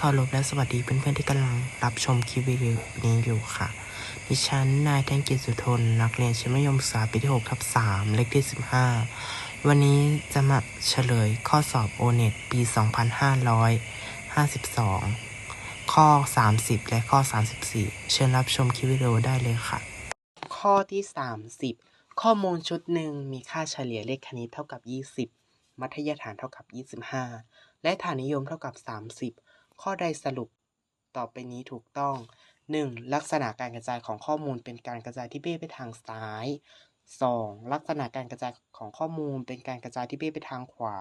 ขอรบและสวัสดีเพื่อนๆที่กำลังรับชมคลิปวิดีโอนี้อยู่ค่ะ ดิฉันนายแทงกิจสุทน นักเรียนชั้นมัธยมศึกษาปีที่6ทับ3เลขที่ 15 วันนี้จะมาเฉลยข้อสอบโอเน็ตปี 2552 ข้อ 30 และข้อ 34 เชิญรับชมคลิปวิดีโอได้เลยค่ะ ข้อที่ 30 ข้อมูลชุดหนึ่งมีค่าเฉลี่ยเลขคณิตเท่ากับ 20 มัธยฐานเท่ากับ 25 และฐานนิยมเท่ากับ 30 ข้อใดสรุปต่อไปนี้ถูกต้อง 1. ลักษณะการกระจายของข้อมูลเป็นการกระจายที่เบ้ไปทางซ้าย 2. ลักษณะการกระจายของข้อมูลเป็นการกระจายที่เบ้ไปทางขวา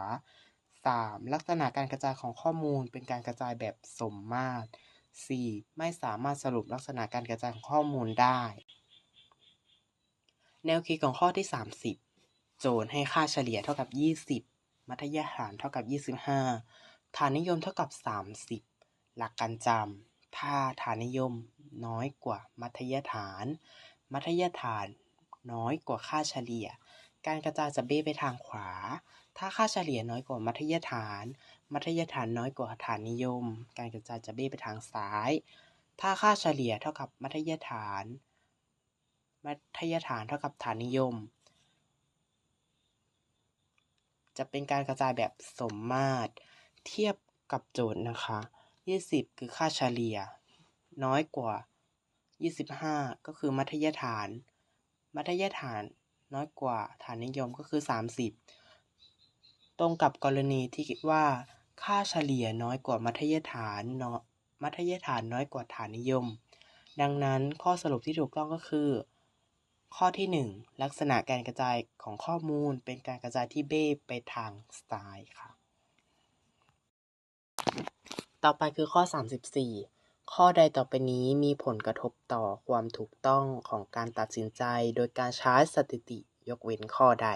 3. ลักษณะการกระจายของข้อมูลเป็นการกระจายแบบสมมาตร 4. ไม่สามารถสรุปลักษณะการกระจายของข้อมูลได้ แนวคิดของข้อที่ 30 โจทย์ให้ค่าเฉลี่ยเท่ากับ 20 มัธยฐานเท่ากับ 25 ฐานนิยมเท่ากับ 30 หลักการจำ ถ้าฐานนิยมน้อยกว่ามัธยฐาน มัธยฐานน้อยกว่าค่าเฉลี่ย การกระจายจะเบ้ไปทางขวา ถ้าค่าเฉลี่ยน้อยกว่ามัธยฐาน มัธยฐานน้อยกว่าฐานนิยม การกระจายจะเบ้ไปทางซ้าย ถ้าค่าเฉลี่ยเท่ากับมัธยฐาน มัธยฐานเท่ากับฐานนิยม จะเป็นการกระจายแบบสมมาตร เทียบกับโจทย์นะคะ 20 คือค่าเฉลี่ย น้อยกว่า 25 ก็คือมัธยฐาน มัธยฐานน้อยกว่าฐานนิยมก็คือ 30 ตรงกับกรณีที่คิดว่า ค่าเฉลี่ยน้อยกว่ามัธยฐานเนาะมัธยฐานน้อยกว่าฐานนิยม ดังนั้นข้อสรุปที่ถูกต้องก็คือ ข้อที่ 1 ลักษณะการกระจายของข้อมูลเป็นการกระจายที่เบ้ไปทางซ้ายค่ะ ต่อไปคือข้อ 34 ข้อใดต่อไปนี้มีผลกระทบต่อความถูกต้องของการตัดสินใจ โดยการใช้สถิติยกเว้นข้อใด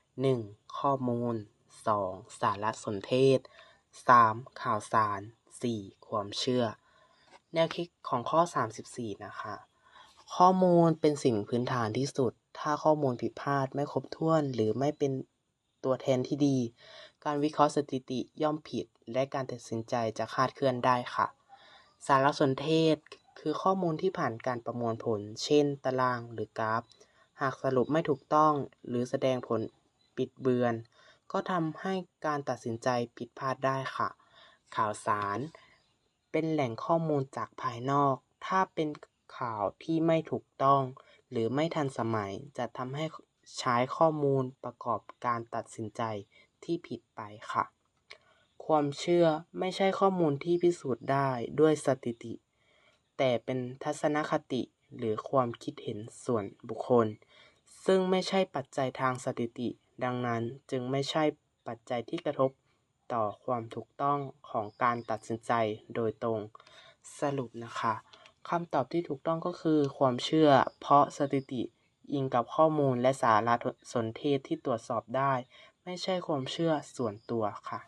1. ข้อมูล 2. สารสนเทศ 3. ข่าวสาร 4. ความเชื่อ แนวคิดของข้อ 34 นะคะ ข้อมูลเป็นสิ่งพื้นฐานที่สุด ถ้าข้อมูลผิดพลาดไม่ครบถ้วน หรือไม่เป็นตัวแทนที่ดี การวิเคราะห์สถิติย่อมผิด และการตัดสินใจจะคาดเคลื่อนได้ค่ะ สารสนเทศคือข้อมูลที่ผ่านการประมวลผล เช่น ตารางหรือกราฟ หากสรุปไม่ถูกต้องหรือแสดงผลปิดเบือน ก็ทำให้การตัดสินใจผิดพลาดได้ค่ะ ข่าวสาร เป็นแหล่งข้อมูลจากภายนอก ถ้าเป็นข่าวที่ไม่ถูกต้อง หรือไม่ทันสมัยจะทำให้ใช้ข้อมูลประกอบการตัดสินใจ ที่ผิดไปค่ะ ความเชื่อไม่ใช่ข้อมูลที่พิสูจน์ได้ด้วยสถิติ แต่เป็นทัศนคติหรือความคิดเห็นส่วนบุคคล ซึ่งไม่ใช่ปัจจัยทางสถิติ ดังนั้นจึงไม่ใช่ปัจจัยที่กระทบต่อความถูกต้องของการตัดสินใจโดยตรง สรุปนะคะคำตอบที่ถูกต้องก็คือความเชื่อ เพราะสถิติอิงกับข้อมูลและสารสนเทศที่ตรวจสอบได้ ไม่ใช่ความเชื่อส่วนตัวค่ะ